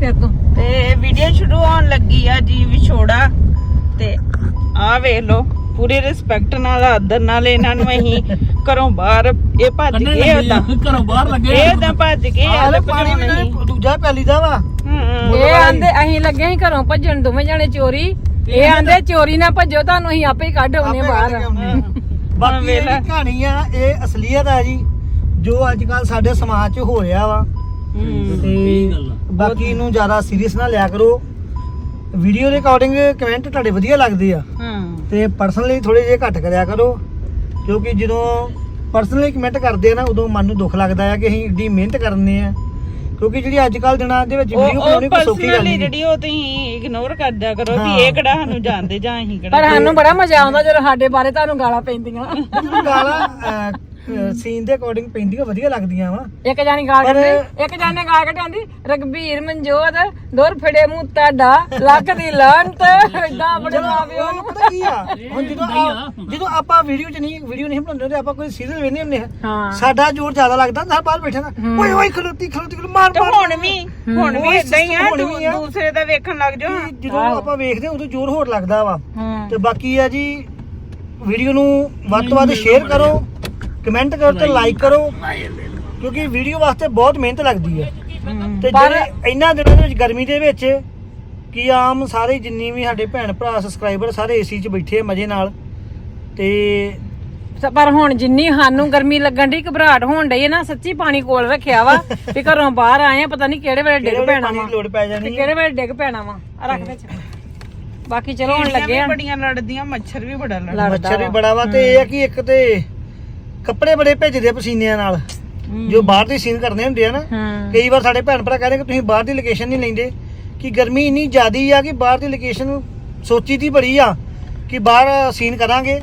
ਤੇਰੇ ਤੋਂ। ਤੇ ਵੀਡੀਓ ਸ਼ੁਰੂ ਹੋਣ ਲੱਗੀ ਆ ਜੀ ਵਿਛੋੜਾ। ਤੇ ਆ ਵੇਖ ਲਓ ਪੂਰੀ ਰਿਸਪੈਕਟ ਨਾਲ ਆਦਰ ਨਾਲ ਇਹਨਾਂ ਨੂੰ ਅਸੀਂ ਘਰੋਂ ਬਾਹਰ ਇਹ ਭੱਜ ਗਏ ਉਦਾਂ ਘਰੋਂ ਬਾਹਰ ਲੱਗੇ। ਇਹ ਉਦਾਂ ਭੱਜ ਗਏ ਆ ਤੇ ਪਾਣੀ ਵੀ ਨਹੀਂ ਦੂਜਾ ਪੈਲੀ ਦਾ ਵਾ। ਹੂੰ ਇਹ ਆਂਦੇ ਅਸੀਂ ਲੱਗੇ ਸੀ ਘਰੋਂ ਭੱਜਣ ਦੋਵੇਂ ਜਾਣੇ ਚੋਰੀ। ਇਹ ਆਂਦੇ ਚੋਰੀ ਨਾ ਭੱਜੋ ਤੁਹਾਨੂੰ ਅਸੀਂ ਆਪੇ ਹੀ ਕੱਢ ਆਉਨੇ ਬਾਹਰ। ਬਾਕੀ ਲੈ। ਇਹ ਕਹਾਣੀ ਆ ਇਹ ਅਸਲੀਅਤ ਆ ਜੀ ਜੋ ਅੱਜ ਕੱਲ ਸਾਡੇ ਸਮਾਜ 'ਚ ਹੋ ਰਿਹਾ ਵਾ। ਤੇ ਬਾਕੀ ਨੂੰ ਜ਼ਿਆਦਾ ਸੀਰੀਅਸ ਨਾ ਲਿਆ ਕਰੋ। ਵੀਡੀਓ ਦੇ ਅਕੋਰਡਿੰਗ ਕਮੈਂਟ ਤੁਹਾਡੇ ਵਧੀਆ ਲੱਗਦੇ ਆ। ਹੂੰ। ਤੇ ਪਰਸਨਲੀ ਥੋੜੇ ਜਿਹਾ ਘੱਟ ਕਰਿਆ ਕਰੋ। ਕਿਉਂਕਿ ਜਦੋਂ ਪਰਸਨਲੀ ਕਮੈਂਟ ਕਰਦੇ ਆ ਨਾ ਉਦੋਂ ਮਨ ਨੂੰ ਦੁੱਖ ਲੱਗਦਾ ਆ ਕਿ ਅਸੀਂ ਏਡੀ ਮਿਹਨਤ ਕਰਨੇ ਆ। ਕਿਉਂਕਿ ਜਿਹੜੀ ਅੱਜ ਕੱਲ ਦਿਨਾਂ ਦੇ ਵਿੱਚ ਵੀਡੀਓ ਬਣਾਉਣੀ ਕੋਈ ਸੌਖੀ ਗੱਲ ਨਹੀਂ। ਜਿਹੜੀ ਉਹ ਤੁਸੀਂ ਇਗਨੋਰ ਕਰਦਿਆ ਕਰੋ। ਵੀ ਇਹ ਕਿਹੜਾ ਸਾਨੂੰ ਜਾਣਦੇ ਜਾਂ ਅਸੀਂ ਪਰ ਕਿਹੜਾ ਸਾਨੂੰ ਬੜਾ ਮਜ਼ਾ ਆਉਂਦਾ ਜਦੋਂ ਸਾਡੇ ਬਾਰੇ ਤੁਹਾਨੂੰ ਗਾਲਾਂ ਪੈਂਦੀਆਂ। ਗਾਲਾਂ ਸੀਨ ਦੇ ਅਕੋਰਡਿੰਗ ਪੈਂਦੀਆਂ ਵਧੀਆ ਲੱਗਦੀਆਂ ਵਾ। ਇੱਕ ਜਾਨੀ ਗਾਲ ਪਰ- ਕੱਢੀ ਇੱਕ ਜਾਨੇ ਗਾਲ ਕੱਢਾਂਦੀ ਰਗਬੀਰ ਮਨਜੋਤ ਦੁਰ ਫੜੇ ਮੂੰਹ ਤੁਹਾਡਾ ਲੱਕ ਦੀ ਲਾਂਤ ਇਦਾਂ ਆਪਣੇ ਮਾਪਿਓ ਉਹ ਨੂੰ। ਪਤਾ ਕੀ ਆ ਹੁਣ ਜਦੋਂ ਆ- ਜਦੋਂ ਆਪਾਂ ਵੀਡੀਓ ਚ ਨਹੀਂ ਵੀਡੀਓ ਨਹੀਂ ਬਣਾਉਂਦੇ ਤੇ ਆਪਾਂ ਕੋਈ ਸੀਰੀਅਲ ਵੇਖਦੇ ਹੁੰਦੇ ਆ। ਹਾਂ। ਸਾਡਾ ਜ਼ੋਰ ਜ਼ਿਆਦਾ ਲੱਗਦਾ ਨਾ ਬਾਹਰ ਬੈਠੇ ਨਾ ਓਏ ਓਏ ਖਲੋਤੀ ਖਲੋਤੀ ਖਲੋ ਮਾਰ ਤੇ ਮਾਰ ਹੁਣ ਵੀ ਹੁਣ ਵੀ ਇਦਾਂ ਹੀ ਆ ਹੁਣ ਵੀ ਆ। ਦੂ- ਦੂਸਰੇ ਦਾ ਵੇਖਣ ਲੱਗ ਜਾਓ। ਕਿ ਜਦੋਂ ਆਪਾਂ ਵੇਖਦੇ ਹਾਂ, ਉਦੋਂ ਜ਼ੋਰ ਹੋਰ ਲੱਗਦਾ ਵਾ। ਹੂੰ। ਤੇ ਬਾਕੀ ਆ ਜੀ ਵੀਡੀਓ ਨੂੰ ਵੱਧ ਤੋਂ ਵੱਧ ਸ਼ੇਅਰ ਕਰੋ। ਕਮੈਂਟ ਕਰੋ ਤੇ ਲਾਈਕ ਕਰੋ। ਕਿਉਂਕਿ ਵੀਡੀਓ ਵਾਸਤੇ ਬਹੁਤ ਮਿਹਨਤ ਲੱਗਦੀ ਹੈ। ਤੇ ਪਰ- ਜਿਹੜੇ ਇਹਨਾਂ ਦਿਨਾਂ ਦੇ ਵਿੱਚ ਗਰਮੀ ਦੇ ਵਿੱਚ ਕੀ ਆਮ ਸਾਰੇ ਜਿੰਨੀ ਵੀ ਸਾਡੇ ਭੈਣ ਭਰਾ ਸਬਸਕ੍ਰਾਈਬਰ ਸਾਰੇ ਏਸੀ 'ਚ ਬੈਠੇ ਆ ਮਜ਼ੇ ਨਾਲ ਤੇ ਪਰ ਹੁਣ ਜਿੰਨੀ ਸਾਨੂੰ ਗਰਮੀ ਲੱਗਣ ਦੀ ਘਬਰਾਹਟ ਹੋਣ ਡਈ ਹੈ ਨਾ ਸੱਚੀ ਪਾਣੀ ਕੋਲ ਰੱਖਿਆ ਵਾ ਵੀ ਘਰੋਂ ਬਾਹਰ ਆਏ ਆ ਪਤਾ ਨਹੀਂ ਕਿਹੜੇ ਵੇਲੇ ਡਿੱਗ ਪੈਣਾ ਪਾਣੀ ਵਾ। ਲੋੜ ਪੈ ਜਾਣੀ ਕਿਹੜੇ ਵੇਲੇ ਡਿੱਗ ਪੈਣਾ ਵਾ। ਆ ਰੱਖ ਵਿੱਚ। ਬਾਕੀ ਚਲੋ ਹੁਣ ਲੱਗੇ ਆ। ਬੜੀਆਂ ਲੜਦੀਆਂ ਮੱਛਰ ਵੀ ਬੜਾ ਲੜਦਾ। ਮੱਛਰ ਵੀ ਵਾ। ਬੜਾ ਵਾ ਤੇ ਇਹ ਆ ਕਿ ਇੱਕ ਤੇ ਕੱਪੜੇ ਬੜੇ ਭੇਜਦੇ ਪਸੀਨਿਆਂ ਨਾਲ। ਜੋ ਬਾਹਰ ਦੀ ਸੀਨ ਕਰਨੇ ਹੁੰਦੇ ਆ ਨਾ ਹੂੰ। ਕਈ ਵਾਰ ਸਾਡੇ ਭੈਣ ਭਰਾ ਕਹਿੰਦੇ ਕਿ ਤੁਸੀਂ ਬਾਹਰ ਦੀ ਲੋਕੇਸ਼ਨ ਨਹੀਂ ਲੈਂਦੇ ਕਿ ਗਰਮੀ ਇੰਨੀ ਜ਼ਿਆਦੀ ਆ ਕਿ ਬਾਹਰ ਦੀ ਲੋਕੇਸ਼ਨ ਸੋਚੀ ਦੀ ਬੜੀ ਆ ਕਿ ਬਾਹਰ ਸੀਨ ਕਰਾਂਗੇ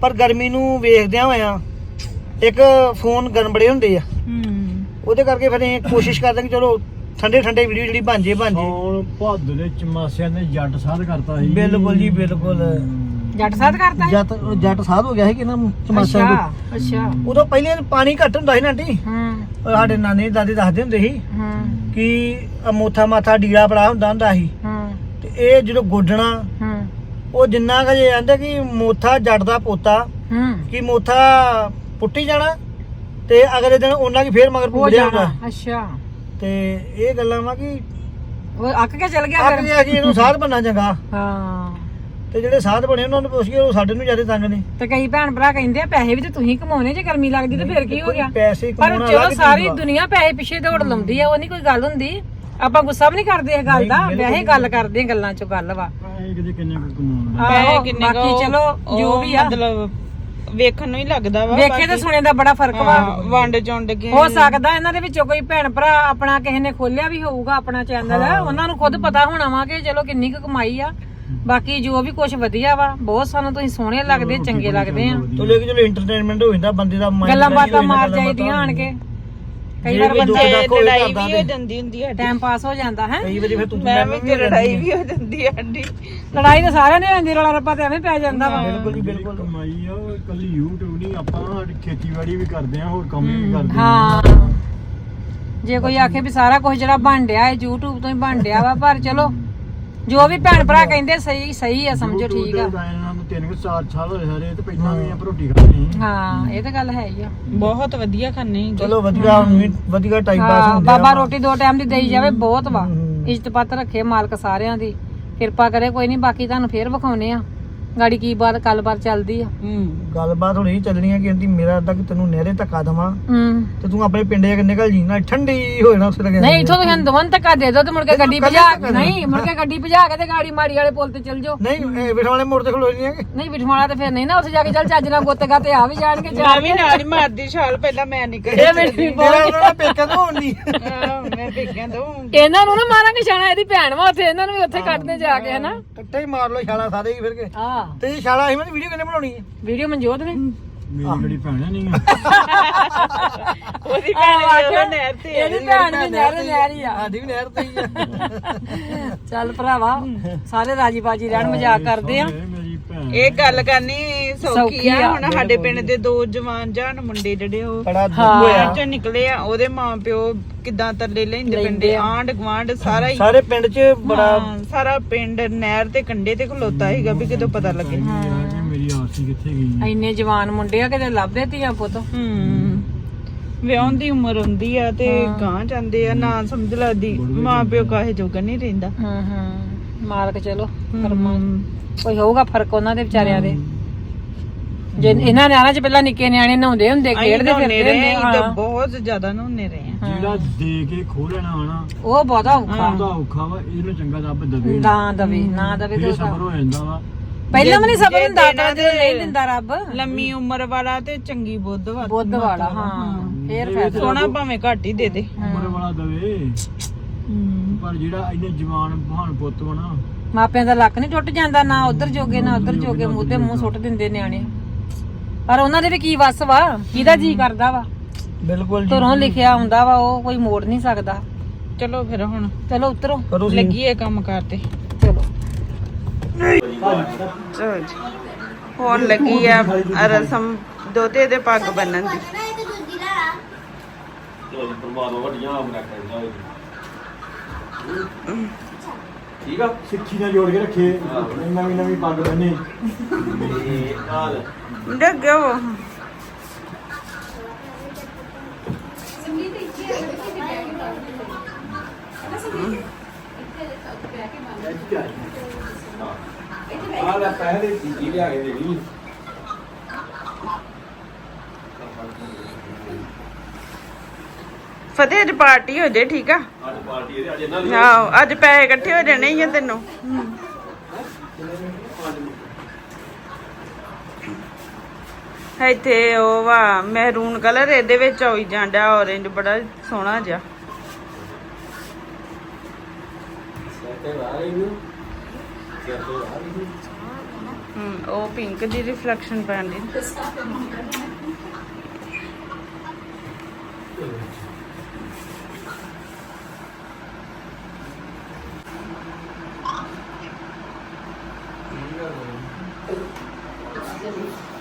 ਪਰ ਗਰਮੀ ਨੂੰ ਵੇਖਦਿਆਂ ਹੋਇਆਂ ਇੱਕ ਫੋਨ ਗਰਮ ਬੜੇ ਹੁੰਦੇ ਆ। ਉਹਦੇ ਕਰਕੇ ਫਿਰ ਇਹ ਕੋਸ਼ਿਸ਼ ਕਰਦੇ ਕਿ ਚਲੋ ਠੰਡੇ ਠੰਡੇ ਵੀਡੀਓ ਜਿਹੜੀ ਬਣ ਜੇ ਬਣ ਜੇ। ਹੁਣ ਭੱਦ ਦੇ ਚਮਾਸਿਆਂ ਨੇ ਜੱਟ ਸਾਧ ਕਰਤਾ ਸੀ। ਬਿਲਕੁਲ ਜੀ ਬਿਲਕੁਲ। ਜੱਟ ਸਾਥ ਕਰਦਾ ਹੈ? ਜੱਟ ਜੱਟ ਸਾਧ ਹੋ ਗਿਆ ਸੀ ਕਿ ਨਾ ਚਮਾਸਿਆਂ ਅੱਛਾ ਤੋਂ ਅੱਛਾ। ਉਦੋਂ ਪਹਿਲੇ ਪਾਣੀ ਘੱਟ ਹੁੰਦਾ ਸੀ ਨਾ ਆਂਟੀ। ਹੂੰ। ਸਾਡੇ ਨਾਨੀ ਦਾਦੀ ਦੱਸਦੇ ਹੁੰਦੇ ਸੀ ਹੂੰ। ਕਿ ਆਹ ਮੋਥਾ ਮਾਥਾ ਡੀੜਾ ਬੜਾ ਹੁੰਦਾ ਹੁੰਦਾ ਸੀ। ਹੂੰ। ਤੇ ਇਹ ਜਦੋਂ ਗੋਡਣਾ ਹੂੰ। ਉਹ ਜਿੰਨਾ ਕੁ ਜੇ ਕਹਿੰਦੇ ਕਿ ਮੋਥਾ ਜੱਟ ਦਾ ਪੋਤਾ ਹੂੰ। ਕਿ ਮੋਥਾ ਪੁੱਟੀ ਜਾਣਾ ਤੇ ਅਗਲੇ ਦਿਨ ਉਹਨਾਂ ਕੀ ਫੇਰ ਮਗਰ ਹੋ ਪੁੱਜਿਆ ਜਾਣਾ। ਹੁੰਦਾ ਅੱਛਾ। ਤੇ ਇਹ ਗੱਲਾਂ ਵਾ ਕਿ ਉਹ ਅੱਕ ਕੇ ਚਲ ਗਿਆ ਅੱਗ ਫਿਰ। ਗਿਆ ਕਿ ਇਹਨੂੰ ਸਾਧ ਬੰਨਾ ਚੰਗਾ। ਹਾਂ। ਤੇ ਜਿਹੜੇ ਸਾਧ ਬਣੇ ਉਹਨਾਂ ਨੂੰ ਪੁੱਛ ਕੇ ਉਹ ਸਾਡੇ ਨੂੰ ਜ਼ਿਆਦਾ ਤੰਗ ਨੇ। ਤੇ ਕਈ ਭੈਣ ਭਰਾ ਕਹਿੰਦੇ ਆ ਪੈਸੇ ਵੀ ਤੇ ਤੁਸੀਂ ਕਮਾਉਣੇ ਜੇ ਗਰਮੀ ਲੱਗਦੀ ਤੇ ਫਿਰ ਕੀ ਹੋ ਗਿਆ? ਪੈਸੇ ਪਰ ਕਮਾਉਣਾ ਚਲੋ ਸਾਰੀ। ਦੁਨੀਆ ਪੈਸੇ ਪਿੱਛੇ ਦੌੜ ਲਾਉਂਦੀ ਆ ਉਹ ਨਹੀਂ ਕੋਈ ਗੱਲ ਹੁੰਦੀ। ਆਪਾਂ ਗੁੱਸਾ ਵੀ ਨਹੀਂ ਕਰਦੇ ਇਹ ਗੱਲ ਦਾ ਵੈਸੇ ਗੱਲ ਕਰਦੇ ਆ ਗੱਲਾਂ ਚੋਂ ਗੱਲ ਵਾ। ਇਹ ਕਿਤੇ ਕਿੰਨੇ ਕੁ ਕਮਾਉਣਾ ਪੈਸੇ ਆਹੋ, ਕਿੰਨੇ ਕੁ ਬਾਕੀ ਉਹ- ਚਲੋ ਜੋ ਉਹ ਵੀ ਆ। ਮਤਲਬ ਵੇਖਣ ਨੂੰ ਹੀ ਲੱਗਦਾ ਵਾ ਵੇਖੇ ਤੇ ਸੁਣੇ ਦਾ ਬੜਾ ਫ਼ਰਕ ਵਾ। ਹਾਂ, ਵੰਡ ਚੁੰਡ ਕੇ। ਹੋ ਸਕਦਾ ਇਹਨਾਂ ਦੇ ਵਿੱਚੋਂ ਕੋਈ ਭੈਣ ਭਰਾ ਆਪਣਾ ਕਿਸੇ ਨੇ ਖੋਲਿਆ ਵੀ ਹੋਊਗਾ ਆਪਣਾ ਚੈਨਲ। ਉਹਨਾਂ ਨੂੰ ਖੁਦ ਪਤਾ ਹੋਣਾ ਵਾ ਕਿ ਚਲੋ ਕਿੰਨੀ ਕੁ ਕਮਾਈ ਆ। ਬਾਕੀ ਜੋ ਵੀ ਕੁਝ ਵਧੀਆ ਵਾ ਬਹੁਤ ਸਾਨੂੰ ਤੁਸੀਂ ਸੋਹਣੇ ਲੱਗਦੇ ਚੰਗੇ ਲੱਗਦੇ ਆ। ਚਲੋ ਕਿ ਚਲੋ ਐਂਟਰਟੇਨਮੈਂਟ ਹੋ ਜਾਂਦਾ ਬੰਦੇ ਦਾ mind ਗੱਲਾਂ ਬਾਤਾਂ ਮਾਰ ਜਾਈਦੀਆਂ ਆਣ ਕੇ। ਕਈ ਵਾਰ ਬੰਦੇ ਲੜਾਈ ਵੀ ਹੋ ਜਾਂਦੀ ਹੁੰਦੀ ਹੈ ਟਾਈਮ ਪਾਸ ਹੋ ਜਾਂਦਾ ਹੈ? ਕਈ ਵਾਰੀ ਫਿਰ ਤੂੰ ਮੈਂ ਵੀ ਤੇ ਲੜਾਈ ਵੀ ਹੋ ਜਾਂਦੀ ਹੈ ਅੱਡੀ ਲੜਾਈ ਤਾਂ ਸਾਰਿਆਂ ਦੀ ਹੁੰਦੀ ਰੌਲਾ ਰੱਪਾ ਤੇ ਐਵੇਂ ਪੈ ਜਾਂਦਾ ਵਾ। ਬਿਲਕੁਲ ਜੀ ਬਿਲਕੁਲ। ਕਮਾਈ ਆ ਕੱਲੀ YouTube ਨਹੀਂ ਆਪਾਂ ਖੇਤੀਬਾੜੀ ਵੀ ਕਰਦੇ ਆ ਹੋਰ ਕੰਮ ਵੀ ਕਰਦੇ ਆ। ਹਾਂ। ਜੇ ਕੋਈ ਆਖੇ ਵੀ ਸਾਰਾ ਕੁਝ ਜਿਹੜਾ ਬਣ ਡਿਆ ਹੈ YouTube ਤੋਂ ਹੀ ਬਣ ਡਿਆ ਵਾ ਪਰ ਚਲੋ ਜੋ ਵੀ ਭੈਣ ਭਰਾ ਕਹਿੰਦੇ ਸਹੀ ਸਹੀ ਆ ਸਮਝੋ ਠੀਕ ਆ। ਇਹਨਾਂ ਨੂੰ ਤਿੰਨ ਕੁ ਚਾਰ ਸਾਲ ਹੋਏ ਸਾਰੇ ਤੇ ਪਹਿਲਾਂ ਵੀ ਆਪਾਂ ਰੋਟੀ ਖਾਣੀ ਹਾਂ ਇਹ ਤਾਂ ਗੱਲ ਹੈ ਹੀ ਆ। ਬਹੁਤ ਵਧੀਆ ਖਾਣੇ ਚਲੋ ਵਧੀਆ ਹੁਣ ਵਧੀਆ ਟਾਈਮ ਪਾਸ ਹਾਂ ਹੁੰਦਾ ਬਾਬਾ ਰੋਟੀ ਦੋ ਟਾਈਮ ਦੀ ਦੇਈ ਜਾਵੇ ਬਹੁਤ ਵਾ। ਇੱਜ਼ਤ ਪੱਤ ਰੱਖੇ ਮਾਲਕ ਸਾਰਿਆਂ ਦੀ। ਕਿਰਪਾ ਕਰੇ ਕੋਈ ਨਹੀਂ ਬਾਕੀ ਤੁਹਾਨੂੰ ਫੇਰ ਵਿਖਾਉਨੇ ਆ। ਗਾੜੀ ਕੀ ਬਾਤ ਗੱਲਬਾਤ ਚੱਲਦੀ ਆ। ਹੂੰ ਗੱਲਬਾਤ ਹੁਣ ਇਹ ਚੱਲਣੀ ਹੈ ਕਿ ਆਂਟੀ ਮੇਰਾ ਅੱਧਾ ਕਿ ਤੈਨੂੰ ਨਹਿਰੇ ਧੱਕਾ ਦਵਾਂ ਹੂੰ। ਤੇ ਤੂੰ ਆਪਣੇ ਪਿੰਡ ਜਾ ਕੇ ਨਿਕਲ ਜੀ ਨਾ ਠੰਡੀ ਹੋ ਜਾਣਾ ਉੱਥੇ ਲੱਗਿਆ ਨਹੀਂ ਇਥੋਂ ਤੁਸੀਂ ਦੋਵਾਂ ਧੱਕਾ ਦੇ ਦੋ ਤੇ ਮੁੜ ਕੇ ਗੱਡੀ ਭਜਾ ਨਹੀਂ ਮੁੜ ਕੇ ਗੱਡੀ ਭਜਾ ਕੇ ਤੇ ਗਾੜੀ ਮਾੜੀ ਵਾਲੇ ਪੁਲ ਤੇ ਚਲ ਜਾਓ। ਨਹੀਂ ਵਿਠਵਾਲੇ ਮੋੜ ਤੇ ਖਲੋ ਨਹੀਂ ਹੈਗੇ ਨਹੀਂ ਬਿਠਵਾਣਾ ਤੇ ਫਿਰ ਨਹੀਂ ਨਾ ਉੱਥੇ ਜਾ ਕੇ ਚੱਲ ਚੱਜ ਨਾਲ ਗੁੱਤਗਾ ਤੇ ਆ ਵੀ ਜਾਣਗੇ ਜਾ ਵੀ ਨਾਲ ਹੀ ਮਾਰਦੀ ਛਾਲ ਪਹਿਲਾਂ ਮੈਂ ਨਿਕਲ ਇਹ ਮੇਰੀ ਦਾ ਪੇਕਾ ਤੋਂ ਹੋਣੀ ਮੈਂ ਪੇਕਿਆਂ ਤੋਂ ਇਹਨਾਂ ਨੂੰ ਨਾ ਮਾਰਾਂਗੇ ਛਾਣਾ ਇਹਦੀ ਭੈਣ ਵਾ ਉੱਥੇ ਇਹਨਾਂ ਨੂੰ ਵੀ ਉੱਥੇ ਕੱਢਦੇ ਜਾ ਕੇ ਹਨਾ। ਕੱਟੇ ਹੀ ਮਾਰ ਲੋ ਛਾਲਾ ਸਾਰੇ ਹੀ ਫਿਰ ਕੇ। ਹਾਂ। ਤੇ ਅਸੀਂ ਮੈਂ ਵੀਡੀਓ ਕਿੰਨੇ ਬਣਾਉਣੀ ਹੈ? ਵੀਡੀਓ ਮਨਜੋਤ ਨੇ। ਮੇਰੀ ਕਿਹੜੀ ਭੈਣ ਨਹੀਂ ਆ ਉਹਦੀ ਭੈਣ ਵੀ ਉਹ ਨਹਿਰ ਤੇ। ਇਹਦੀ ਭੈਣ ਵੀ ਨਹਿਰ ਨਹਿਰ ਹੀ ਆ। ਸਾਡੀ ਵੀ ਨਹਿਰ ਤੇ ਹੀ ਆ। ਚੱਲ ਭਰਾਵਾ ਸਾਰੇ ਰਾਜੀ ਬਾਜੀ ਰਹਿਣ ਮਜ਼ਾਕ ਕਰਦੇ ਆ। ਇਹ ਗੱਲ ਕਰਨੀ ਸੌਖੀ ਆ। ਹੁਣ ਸਾਡੇ ਪਿੰਡ ਦੇ ਦੋ ਜਵਾਨ ਜਾਨ ਮੁੰਡੇ ਜਿਹੜੇ ਉਹ ਬੜਾ ਦੁੱਖ ਹਾਂ। ਹੋਇਆ। ਚੋਂ ਨਿਕਲੇ ਆ ਉਹਦੇ ਮਾਂ ਪਿਓ ਕਿਦਾਂ ਤਰਲੇ ਲੈਂਦੇ ਲੈਂਦੇ ਪਿੰਡੇ ਆ। ਆਂਡ ਗਵਾਂਡ ਸਾਰਾ ਹੀ ਸਾਰੇ ਪਿੰਡ 'ਚ ਬੜਾ ਹਾਂ, ਸਾਰਾ ਪਿੰਡ ਨਹਿਰ ਤੇ ਕੰਡੇ ਤੇ ਖਲੋਤਾ ਸੀਗਾ ਵੀ ਕਿਦੋਂ ਪਤਾ ਲੱਗੇ। ਇਹ ਆ ਕਿ ਮੇਰੀ ਆਰਸੀ ਕਿੱਥੇ ਗਈ ਇੰਨੇ ਜਵਾਨ ਮੁੰਡੇ ਆ ਕਿਤੇ ਲੱਭਦੇ ਧੀਆਂ ਪੁੱਤ। ਹੂੰ। ਵਿਆਹ ਦੀ ਉਮਰ ਹੁੰਦੀ ਆ ਤੇ ਗਾਂ ਜਾਂਦੇ ਆ ਨਾ ਸਮਝ ਲੱਗਦੀ। ਮਾਂ ਪਿਓ ਕਾਹੇ ਜੋਗਾ ਨਹੀਂ ਰਹਿੰਦਾ। ਹਾਂ ਹਾਂ। ਮਾਲਕ ਚਲੋ ਕਰਮਾਂ ਕੋਈ ਹੋਊਗਾ ਫ਼ਰਕ ਉਹਨਾਂ ਦੇ ਵਿਚਾਰਿਆਂ ਦੇ। ਜੇ ਇਹਨਾਂ ਨਿਆਣਿਆਂ ਚ ਪਹਿਲਾਂ ਨਿੱਕੇ ਨਿਆਣੇ ਨਹਾਉਂਦੇ ਹੁੰਦੇ ਖੇਡਦੇ ਫਿਰਦੇ ਹੁੰਦੇ ਹਾਂ ਬਹੁਤ ਜ਼ਿਆਦਾ ਨਹਾਉਂਦੇ ਰਹੇ ਆ ਜਿਹੜਾ ਦੇ ਕੇ ਖੋ ਲੈਣਾ ਹਨਾ ਉਹ ਬਹੁਤਾ ਔਖਾ। ਉਹਦਾ ਔਖਾ ਵਾ ਇਹਨੂੰ ਚੰਗਾ ਰੱਬ ਦਵੇ ਨਾ। ਦਵੇ ਨਾ ਦਵੇ ਤੇ ਸਬਰ ਹੋ ਜਾਂਦਾ ਵਾ। ਪਹਿਲਾਂ ਵੀ ਨਹੀਂ ਸਬਰ ਜੇ ਹੁੰਦਾ ਦੇਣਾ ਤਾਂ ਤੇ ਨਹੀਂ ਦਿੰਦਾ ਰੱਬ। ਲੰਮੀ ਉਮਰ ਵਾਲਾ ਤੇ ਚੰਗੀ ਬੁੱਧ ਵਾ ਬੁੱਧ ਵਾਲਾ ਹਾਂ। ਫੇਰ ਫਾਇਦਾ। ਸੋਨਾ ਭਾਵੇਂ ਘੱਟ ਹੀ ਦੇ ਦੇ। ਉਮਰ ਵਾਲਾ ਦਵੇ। ਪਰ ਜਿਹੜਾ ਇਹਨੇ ਜਵਾਨ ਬਹਾਨ ਪੁੱਤ ਵਾ ਨਾ ਮਾਪਿਆਂ ਦਾ ਲੱਕ ਨਹੀਂ ਟੁੱਟ ਜਾਂਦਾ ਨਾ ਉਧਰ ਜੋਗੇ ਨਾ ਉਧਰ ਜੋਗੇ ਮੂੰਹ ਤੇ ਮੂੰਹ ਸੁੱਟ ਦਿੰਦੇ ਨਿਆਣੇ। ਪਰ ਉਹਨਾਂ ਦੇ ਵੀ ਕੀ ਵਸ ਵਾ? ਕਿਹਦਾ ਜੀ ਕਰਦਾ ਵਾ? ਬਿਲਕੁਲ ਜੀ। ਧਰੋਂ ਲਿਖਿਆ ਹੁੰਦਾ ਵਾ ਉਹ ਕੋਈ ਮੋੜ ਨਹੀਂ ਸਕਦਾ। ਚਲੋ ਫਿਰ ਹੁਣ। ਚਲੋ ਉਤਰੋ। ਕਰੋ ਸੀ ਲੱਗੀਏ ਕੰਮ ਕਰਤੇ ਚਲੋ। ਚਲੋ ਜੀ। ਹੁਣ ਲੱਗੀ ਆ ਰਸਮ ਦੋਤੇ ਦੇ ਪੱਗ ਬੰਨਣ ਦੀ। ਠੀਕ ਆ? ਸਿੱਖੀ ਨਾਲ ਜੋੜ ਕੇ ਰੱਖੇ। ਨਵੀਂ ਨਵੀਂ ਪੱਗ ਬੰਨੇ। ਡੱਗੋ ਆ ਲੈ ਪਹਿਲੇ ਚੀਜ਼ੀ ਲਿਆ ਕੇ ਦੇਣੀ। ਫਤਿਹ ਅੱਜ ਪਾਰਟੀ ਹੋ ਜੇ ਠੀਕ ਆ? ਅੱਜ ਪਾਰਟੀ ਇਹਦੇ ਅੱਜ ਇਹਨਾਂ ਆਹੋ ਅੱਜ ਪੈਸੇ ਇਕੱਠੇ ਹੋ ਜਾਣੇ ਹੀ ਆ ਤੈਨੂੰ। ਇੱਥੇ ਉਹ ਵਾ ਮਹਿਰੂਨ ਕਲਰ ਇਹਦੇ ਵਿੱਚ ਹੋਈ ਜਾਂਦਾ orange ਬੜਾ ਸੋਹਣਾ ਜਿਹਾ। ਹਮ ਉਹ ਪਿੰਕ ਦੀ ਰਿਫਲੈਕਸ਼ਨ ਪੈਣ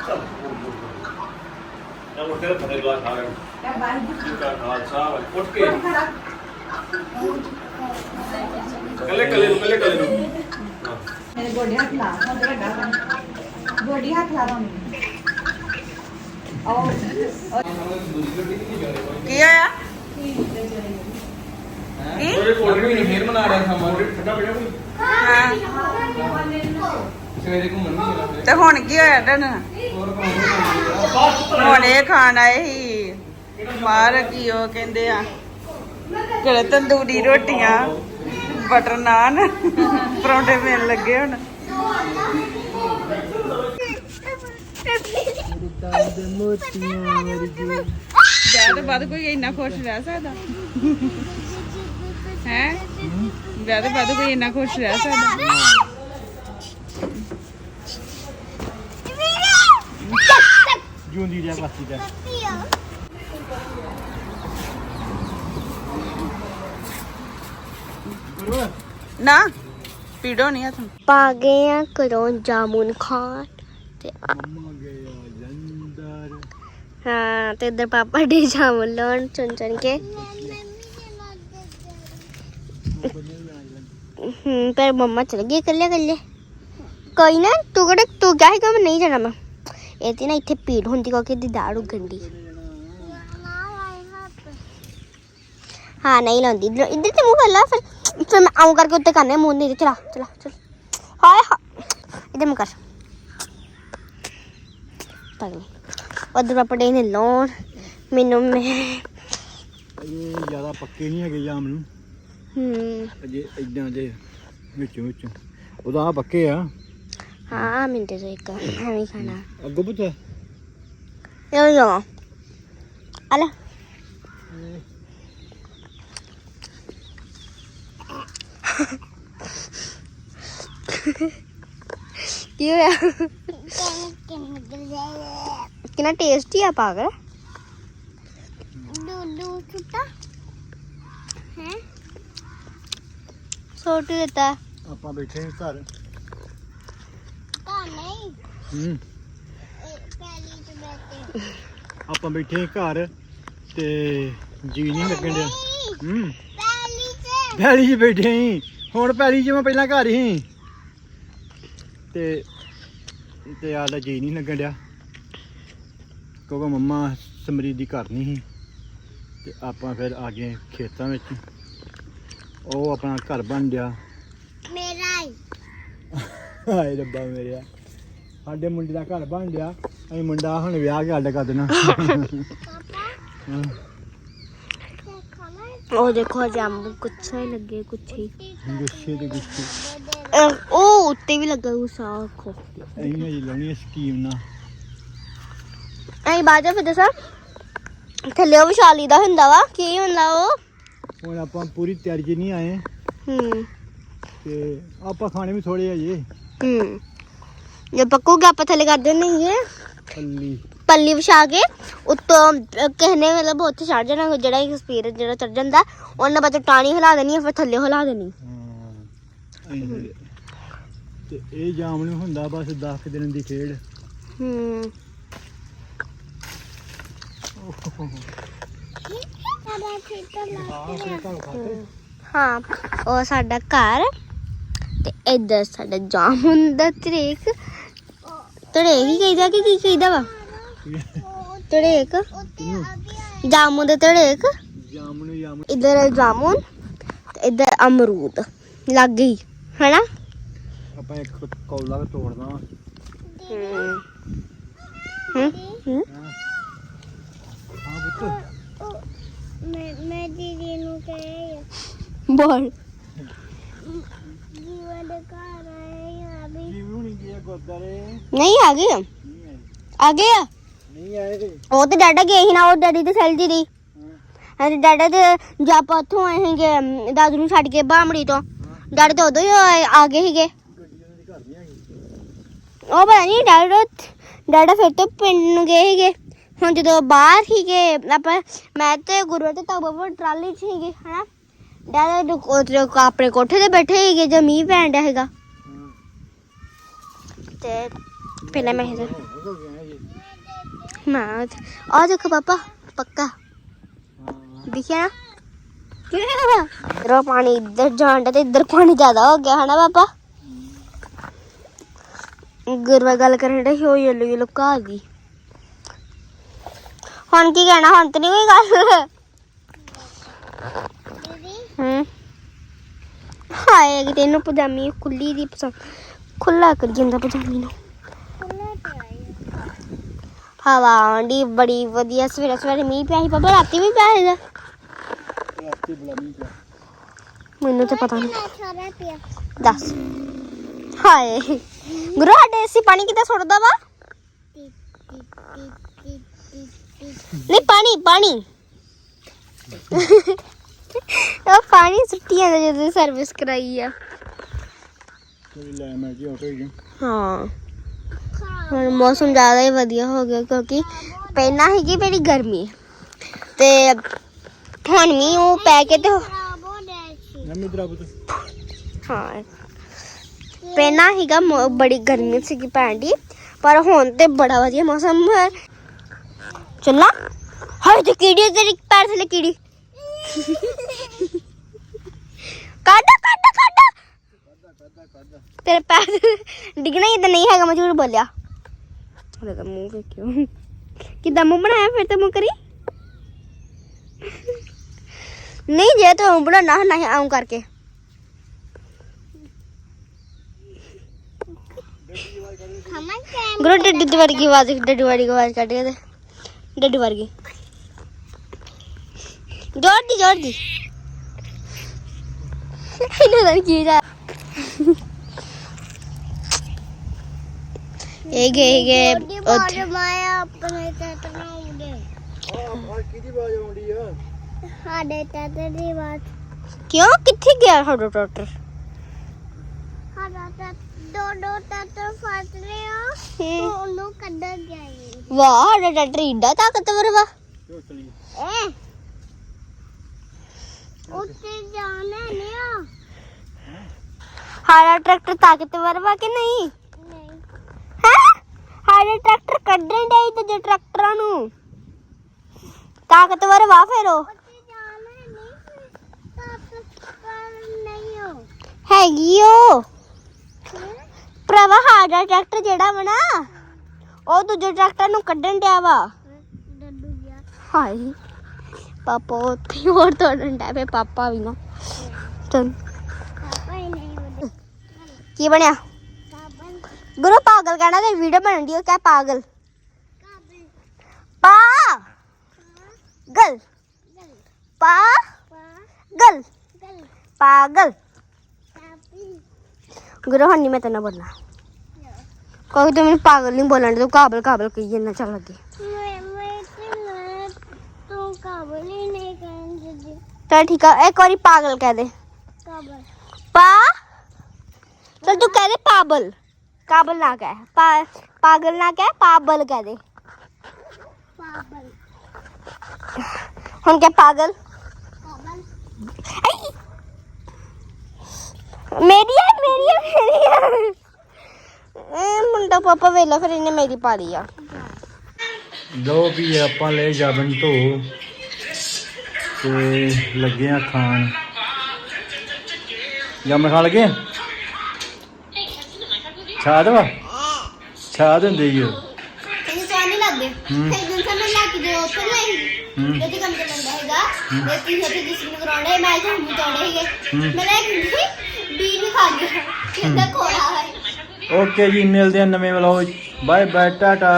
ਨਾ ਉੱਠ ਕੇ ਫਤਿਹ ਗਲਾਸ ਖਾ ਰਹੇ ਜੀ ਕਾ ਖਾਲਸਾ ਵਾਹਿਗੁਰੂ। ਉੱਠ ਕੇ। ਕੱਲੇ ਕੱਲੇ ਨੂੰ ਕੱਲੇ ਕੱਲੇ ਨੂੰ। ਹਾਂ। ਕੀ ਆਇਆ ਕੀ? ਉਹਦੇ ਕੋਲ ਵੀ ਨਹੀਂ ਫੇਰ ਮਨਾ ਰਿਹਾ ਸਮਾਂ। ਠੰਡਾ ਪਿਆ ਕੋਈ? ਹਾਂ। ਸਵੇਰੇ ਘੁੰਮਣ ਨਹੀਂ ਜਾਣਾ। ਤੇ ਹੁਣ ਕੀ ਹੋਇਆ ਤੈਨੂੰ? ਹੁਣ ਖਾਣ ਆਏ ਸੀ। ਮਾਰ ਕੀ ਉਹ ਕਹਿੰਦੇ ਆ ਕਿਹੜੇ ਤੰਦੂਰੀ ਰੋਟੀਆਂ, ਬਟਰ ਨਾਨ, ਪਰੌਂਠੇ ਮਿਲ ਲੱਗੇ ਹੁਣ। ਵਿਆਹ ਤੋਂ ਬਾਅਦ ਕੋਈ ਇੰਨਾ ਖੁਸ਼ ਰਹਿ ਸਕਦਾ? ਹੈ? ਵਿਆਹ ਤੋਂ ਬਾਅਦ ਕੋਈ ਇੰਨਾ ਖੁਸ਼ ਰਹਿ ਸਕਦਾ? ਜੂੰਦੀ ਜਿਹਾ ਬਾਤੀ ਦਾ ਨਾ ਪੀੜੋ ਨਹੀਂ ਹੱਥ ਪਾ ਗਏ ਆ ਘਰੋਂ ਜਾਮੁਨ ਖਾਣ ਤੇ ਆ- ਹਾਂ ਤੇ ਇਧਰ ਪਾਪਾ ਡੇ ਜਾਮੁਨ ਲੈਣ ਚੁਣ ਚੁਣ ਕੇ ਹੂੰ ਪਰ ਮੰਮਾ ਚਲ ਗਈ ਇਕੱਲੇ ਇਕੱਲੇ ਕੋਈ ਨਾ ਤੂੰ ਕਿਹੜਾ ਤੂੰ ਗਿਆ ਹੈਗਾ ਮੈਂ ਨਹੀਂ ਜਾਣਾ ਮੈਂ ਇਹ ਤੇ ਨਾ ਇੱਥੇ ਪੀੜ ਹੁੰਦੀ ਕਿਉਂਕਿ ਇਹਦੀ ਦਾੜ ਉਗੰਡੀ ਹਾਂ ਨਹੀਂ ਲਾਉਂਦੀ। ਇੱਧਰ ਤੇ ਮੂੰਹ ਕਰ ਲਾ ਫਿਰ ਫਿਰ ਮੈਂ ਆਉਂ ਕਰਕੇ ਉੱਤੇ ਕਰਨੇ ਮੂੰਹ ਨਹੀਂ ਚਲਾ ਚਲਾ ਚਲ। ਹਾਏ ਹਾ। ਇੱਧਰ ਮੂੰਹ ਕਰ। ਪਗਨੀ ਉਧਰ ਡੇ ਨੇ ਲਾਉਣ। ਮੈਨੂੰ ਮੈਂ ਇਹ ਜ਼ਿਆਦਾ ਪੱਕੇ ਨਹੀਂ ਹੈਗੇ ਜਾਮ ਨੂੰ। ਹੂੰ। ਅਜੇ ਇਦਾਂ ਦੇ ਵਿੱਚੋਂ ਵਿੱਚੋਂ ਉਹਦਾ ਆ ਪੱਕੇ ਆ। ਹਾਂ ਮਿੰਟੇ ਤੋਂ ਇੱਕ ਐਵੇਂ ਖਾਣਾ ਅੱਗੋਂ ਪੁੱਤ ਇਹ ਲੋ ਅਲਾ ਕੀ ਹੋਇਆ ਕਿੰਨਾ ਟੇਸਟੀ ਆ ਪਾਗਲ ਚੁੱਟਾ ਹੈ ਛੋਟੂ ਦਿੱਤਾ ਆਪਾਂ ਬੈਠੇ ਹਾਂ ਘਰ ਹੂੰ। ਆਪਾਂ ਬੈਠੇ ਘਰ ਤੇ ਜੀ ਨਹੀਂ ਲੱਗਣ ਡਿਆ। ਹੂੰ। ਪੈਲੀ 'ਚ। ਬੈਠੇ ਸੀ ਹੁਣ ਪੈਲੀ 'ਚ ਮੈਂ ਪਹਿਲਾਂ ਘਰ ਸੀ ਤੇ ਤੇ ਆਲਾ ਜੀ ਨਹੀਂ ਲੱਗਣ ਡਿਆ। ਕਿਉਂਕਿ ਮੰਮਾ ਸਮਰੀਤ ਦੀ ਘਰ ਨਹੀਂ ਸੀ। ਤੇ ਆਪਾਂ ਫਿਰ ਆ ਗਏ ਖੇਤਾਂ ਵਿੱਚ। ਉਹ ਆਪਣਾ ਘਰ ਬਣ ਗਿਆ ਮੇਰਾ ਹੀ। ਹਾਏ ਰੱਬਾ ਮੇਰਿਆ। ਸਾਡੇ ਮੁੰਡੇ ਦਾ ਘਰ ਬਣ ਗਿਆ। ਅਸੀਂ ਮੁੰਡਾ ਹੁਣ ਵਿਆਹ ਕੇ ਅੱਡ ਕਰ ਦੇਣਾ। ਉਹ ਦੇਖੋ ਜਾਮ ਕੁਛ ਹੀ ਲੱਗੇ ਕੁਛ ਹੀ। ਗੁੱਸੇ ਤੇ ਗੁੱਸੇ ਅਹ, ਉਹ ਉੱਤੇ ਵੀ ਲੱਗਾ ਗੁੱਸਾ ਆਖੋ ਅਸੀਂ ਹਜੇ ਲਾਉਣੀ ਹੈ ਸਕੀਮ ਨਾ ਐਂ ਬਾਜਾ ਫਿਰ ਦੱਸਾਂ। ਥੱਲੇ ਉਹ ਵਿਸ਼ਾਲੀ ਦਾ ਹੁੰਦਾ ਵਾ ਕੀ ਹੁੰਦਾ ਉਹ? ਹੁਣ ਆਪਾਂ ਪੂਰੀ ਤਿਆਰੀ 'ਚ ਨਹੀਂ ਆਏ। ਹੂੰ। ਤੇ ਆਪਾਂ ਖਾਣੇ ਵੀ ਥੋੜੇ ਹਜੇ ਹੂੰ। ਜੇ ਪੱਕੂਗਾ ਆਪਾਂ ਥੱਲੇ ਕਰ ਦਿੰਦੇ ਹੈਗੇ। ਪੱਲੀ ਪੱਲੀ ਵਿਛਾ ਕੇ ਉੱਤੋਂ ਅਹ, ਕਿਸੇ ਨੇ ਮਤਲਬ ਉੱਥੇ ਚੜ ਜਾਣਾ ਜਿਹੜਾ ਇੱਕ ਸਪੀਰ ਜਿਹੜਾ ਚੜ ਜਾਂਦਾ ਉਹਨਾਂ ਬਾਅਦ ਟਾਣੀ ਹਿਲਾ ਦੇਣੀ ਫਿਰ ਥੱਲੇ ਹਿਲਾ ਦੇਣੀ। ਹਾਂ ਤੇ ਇਹ ਜਾਮ ਨੂੰ ਹੁੰਦਾ ਬਸ 10 ਦਿਨ ਦੀ ਖੇਡ। ਹੂੰ। ਹਾਂ ਉਹ ਸਾਡਾ ਘਰ ਤੇ ਇੱਧਰ ਸਾਡਾ ਜਾਮੁਨ ਦਾ ਤਰੇਕ। ਤਰੇਕ ਹੀ ਕਹਿੰਦਾ ਕਿ ਕੀ ਕਹਿੰਦਾ ਵਾ? ਤਰੇਕ ਜਾਮੁਨ ਦਾ ਤਰੇਕ ਜਾਮ ਨੂੰ ਜਾਮ ਇੱਧਰ ਜਾਮੁਨ ਤੇ ਇੱਧਰ ਅਮਰੂਦ। ਲੱਗ ਗਈ ਹੈਨਾ? ਆਪਾਂ ਇੱਕ ਕੌਲਾ ਤੋੜਨਾ ਵਾ। ਹੂੰ। ਹੂੰ? ਹੂੰ? ਹਾਂ ਪੁੱਤ। ਮੈਂ ਮੈਂ ਦੀਦੀ ਨੂੰ ਕਹੇ ਬੋਲ। ਜੀਵਨ ਦੇ ਘਰ ਜੀ ਨਹੀਂ ਗਿਆ ਗੁਰਦਾਰੇ ਨਹੀਂ ਆ ਗਏ। ਨਹੀਂ ਆਏ ਆ ਗਏ ਆ। ਨਹੀਂ ਆਏ ਤੇ। ਉਹ ਤੇ ਡਾਡਾ ਗਏ ਸੀ ਨਾ ਉਹ ਡੈਡੀ ਤੇ ਸੈਲਜੀ ਦੀ। ਅਤੇ ਡਾਡਾ ਤੇ ਜਦ ਆਪਾਂ ਉੱਥੋਂ ਆਏ ਸੀਗੇ ਦਾਦੂ ਨੂੰ ਛੱਡ ਕੇ ਬਾਹਮੜੀ ਤੋਂ। ਡਾਡਾ ਤੇ ਉਦੋਂ ਹੀ ਆ ਗਏ ਸੀਗੇ। ਉਹ ਪਤਾ ਨਹੀਂ ਡਾਡਾ ਡਾਡਾ ਫਿਰ ਤੋਂ ਪਿੰਡ ਨੂੰ ਗਏ ਸੀਗੇ। ਹੁਣ ਜਦੋਂ ਬਾਹਰ ਸੀਗੇ ਆਪਾਂ ਮੈਂ ਤੇ ਗੁਰੂ ਤੇ ਤਾਂ ਬਾਬਾ ਟਰਾਲੀ 'ਚ ਸੀਗੇ ਹਨਾ। ਡਾਡਾ ਜੋ ਆਪਣੇ ਕੋਠੇ ਤੇ ਬੈਠੇ ਸੀਗੇ ਜਦ ਮੀਂਹ ਪੈਣ ਡਿਆ ਸੀਗਾ। ਤੇ ਪਹਿਲਾਂ ਮੈਂ ਇੱਧਰ ਹੋ ਗਿਆ ਜੀ ਮੈਂ ਆ ਦੇਖੋ ਪਾਪਾ ਪੱਕਾ। ਦਿਖਿਆ ਨਾ? ਇਧਰੋਂ ਪਾਣੀ ਇੱਧਰ ਜਾਂਦਾ ਤੇ ਇੱਧਰ ਪਾਣੀ ਜ਼ਿਆਦਾ ਹੋ ਗਿਆ ਹਨਾ ਪਾਪਾ? ਗੁਰਵਾ ਗੱਲ ਕਰਨ ਦੇ ਹੋ ਯੈਲੋ ਯੈਲੋ ਘਾ ਗਈ। ਹੁਣ ਕੀ ਕਹਿਣਾ ਹੁਣ ਤੇ ਨਹੀਂ ਕੋਈ ਗੱਲ? ਹੂੰ। ਹਾਏ ਕਿ ਤੈਨੂੰ ਪਜਾਮੀ ਖੁੱਲੀ ਦੀ ਪਸੰਦ ਖੁੱਲਾ ਕਰ ਜਾਂਦਾ ਪਜਾਮੀ ਨੂੰ। ਹਵਾ ਆਂਦੀ ਬੜੀ ਵਧੀਆ, ਸਵੇਰੇ ਸਵੇਰੇ ਮੀਂਹ ਪਿਆ ਸੀ ਪਾਪਾ ਰਾਤੀ ਵੀ ਪਿਆ ਸੀਗਾ। ਰਾਤੀ ਬਲਾਮੀ ਪਿਆ ਮੈਨੂੰ ਤਾਂ ਪਤਾ ਨਹੀਂ। ਦੱਸ। ਹਾਏ, ਗੁਰੂ ਸਾਡੇ ਏਸੀ ਪਾਣੀ ਕਿੱਦਾਂ ਸੁੱਟਦਾ ਵਾ? ਨਹੀਂ, ਪਾਣੀ ਪਾਣੀ। ਉਹ ਪਾਣੀ ਸੁੱਟੀ ਜਦੋਂ ਸਰਵਿਸ ਕਰਾਈ ਆ। ਲੈ ਮੈਂ ਜੀ ਆਟੋ ਹੀ ਹਾਂ। ਹੁਣ ਮੌਸਮ ਜ਼ਿਆਦਾ ਹੀ ਵਧੀਆ ਹੋ ਗਿਆ ਕਿਉਂਕਿ ਪਹਿਲਾਂ ਸੀਗੀ ਬੜੀ ਗਰਮੀ ਤੇ ਹੁਣ ਵੀ ਉਹ ਪੈ ਕੇ ਤੇ ਮੈਂ ਮਿੱਤਰਾ ਪੁੱਤ। ਹਾਂ। ਪਹਿਲਾਂ ਮ- ਬੜੀ ਗਰਮੀ ਸੀਗੀ ਭੈਣ ਦੀ ਪਰ ਹੁਣ ਤੇ ਬੜਾ ਵਧੀਆ ਮੌਸਮ ਹੈ। ਚੱਲਾਂ। ਹਾਏ ਤੇ ਕੀੜੀ ਤੇਰੀ ਪੈਰ ਥੱਲੇ ਕੀੜੀ। ਕੱਢ ਤੇਰੇ ਪੈਰ ਡਿੱਗਣਾ ਹੀ ਤਾਂ ਨਹੀਂ ਹੈਗਾ ਮੈਂ ਝੂਠ ਬੋਲਿਆ। ਉਹਦਾ ਤਾਂ ਮੂੰਹ ਵੇਖਿਓ ਕਿੱਦਾਂ ਮੂੰਹ ਬਣਾਇਆ ਫਿਰ ਤੇ ਮੂੰਹ ਕਰੀ? ਨਹੀਂ ਜੇ ਤੂੰ ਬਣਾਉਣਾ ਸੀ ਆਉਂ ਕਰਕੇ। ਗੁਰੂ ਡੱਡੀ ਵਰਗੀ ਆਵਾਜ਼ ਡੱਡੀ ਵਰਗੀ ਆਵਾਜ਼ ਕੱਢ ਕੇ ਤੇ ਡੱਡੀ ਵਰਗੀ। ਜੋਰ ਦੀ ਜੋਰ ਦੀ। ਇਹਨਾਂ ਦਾ ਕੀ ਜਾ ਇਹ ਗਏ ਗਏ ਉੱਥੇ ਮਾਇਆ ਆਪਣੇ ਤੇ ਤਨਾਉਦੇ ਆ ਕਿਹਦੀ ਆਵਾਜ਼ ਆਉਂਦੀ ਆ? ਸਾਡੇ ਤੇ ਦੀ ਬਾਤ ਕਿਉਂ? ਕਿੱਥੇ ਗਿਆ ਸਾਡਾ ਡਾਕਟਰ? ਸਾਡਾ ਤੇ ਦੋ ਦੋ ਤੇ ਫਸ ਲਿਆ ਉਹਨੂੰ ਕੱਢ ਗਈ ਵਾਹ ਸਾਡਾ ਡਾਕਟਰ ਏਡਾ ਤਾਕਤਵਰ ਵਾ। ਏ ਉੱਤੇ ਜਾਣਾ ਨਹੀਂ ਆ। ਸਾਡਾ ਟਰੈਕਟਰ ਤਾਕਤਵਰ ਵਾ ਕਿ ਨਹੀਂ? ਸਾਡੇ ਟਰੈਕਟਰ ਕੱਢਣ ਦੇ ਦੂਜੇ ਟਰੈਕਟਰਾਂ ਨੂੰ। ਤਾਕਤਵਰ ਵਾ ਫਿਰ ਉਹ। ਹੈਗੀ ਉਹ। ਭਰਾਵਾ ਸਾਡਾ ਟਰੈਕਟਰ ਜਿਹੜਾ ਵਾ ਨਾ, ਉਹ ਦੂਜੇ ਟਰੈਕਟਰ ਨੂੰ ਕੱਢਣ ਡਿਆ ਵਾ। ਹਾਏ, ਪਾਪਾ ਉੱਥੇ ਹੋਰ ਤੋੜਨ ਡਿਆ ਪਏ ਪਾਪਾ ਵੀ ਨਾ। ਚਲ। ਕੀ ਬਣਿਆ? ਗੁਰੂ ਪਾਗਲ ਕਹਿਣਾ ਤੇ ਵੀਡੀਓ ਬਣਨ ਦੀ ਉਹ ਕਹਿ ਪਾਗਲ। ਪਾ। ਗਲ। ਪਾ। ਗਲ। ਗਲ ਪਾਗਲ। ਗੁਰੂ ਹੰਨੀ ਮੈਂ ਤੈਨੂੰ ਬੋਲਣਾ ਕੋਈ ਤੂੰ ਮੈਨੂੰ ਪਾਗਲ ਨਹੀਂ ਬੋਲਣ ਤੂੰ ਕਾਬਲ ਕਾਬਲ ਕਹੀ ਜਾਂਦਾ ਚੱਲ ਮੈਂ ਤੇ ਮੈਂ ਤੂੰ ਕਾਬਲ ਹੀ ਨਹੀਂ ਕਹਿੰਦੀ ਚਲ ਠੀਕ ਆ ਇੱਕ ਵਾਰੀ ਪਾਗਲ ਕਹਿ ਦੇ। ਕਾਬਲ। ਪਾ। ਚਲ ਤੂੰ ਕਹਿ ਦੇ ਪਾਬਲ ਕਾਬਲ ਨਾ ਕਹਿ ਪਾ ਪਾਗਲ ਨਾ ਕਹਿ ਪਾਬਲ ਕਹਿ ਦੇ। ਕਾਬਲ ਹੁਣ ਕਹਿ ਪਾਗਲ। ਮੇਰੀ ਆ ਮੇਰੀ ਆ ਮੇਰੀ ਆ ਇਹ ਮੁੰਡਾ ਪਾਪਾ ਵੇਲਾ ਫਿਰ ਇਹਨੇ ਮੇਰੀ ਪਾ ਲਈ ਆ। ਲੋ ਵੀ ਆਪਾਂ ਲੈ ਜਾਬਨ ਧੋ। ਤੇ ਲੱਗੇ ਆ ਖਾਣ। ਜੰਮ ਖਾ ਲਗੇ ਛਾਦ ਵਾ? ਛਾਦ ਹੁੰਦੇ ਸਵਾਦ ਨਹੀਂ ਲੱਗਦੇ। ਫਿਰ ਦਿਨ ਸਾਨੂੰ ਲਾ ਕੇ ਉੱਥੇ ਨਹੀਂ ਹੂੰ। ਜੇ ਤੇ ਕੰਮ ਤੇ ਬੰਦਾ ਹੈਗਾ। ਤੇ ਕੀ ਹੋਤੇ ਜਿਸ ਨੂੰ ਕਰਾਉਣੇ ਮੈਂ ਤਾਂ ਹੂੰ ਤੋੜੇ ਹੈਗੇ। ਮੈਂ ਲੈ ਕੇ ਬੀ ਵੀ ਖਾ ਗਿਆ। ਕਿੰਦਾ ਕੋਲਾ ਹੈ। ਓਕੇ ਜੀ ਮਿਲਦੇ ਆ ਨਵੇਂ ਵਲੌਗ ਬਾਏ ਬਾਏ ਟਾਟਾ।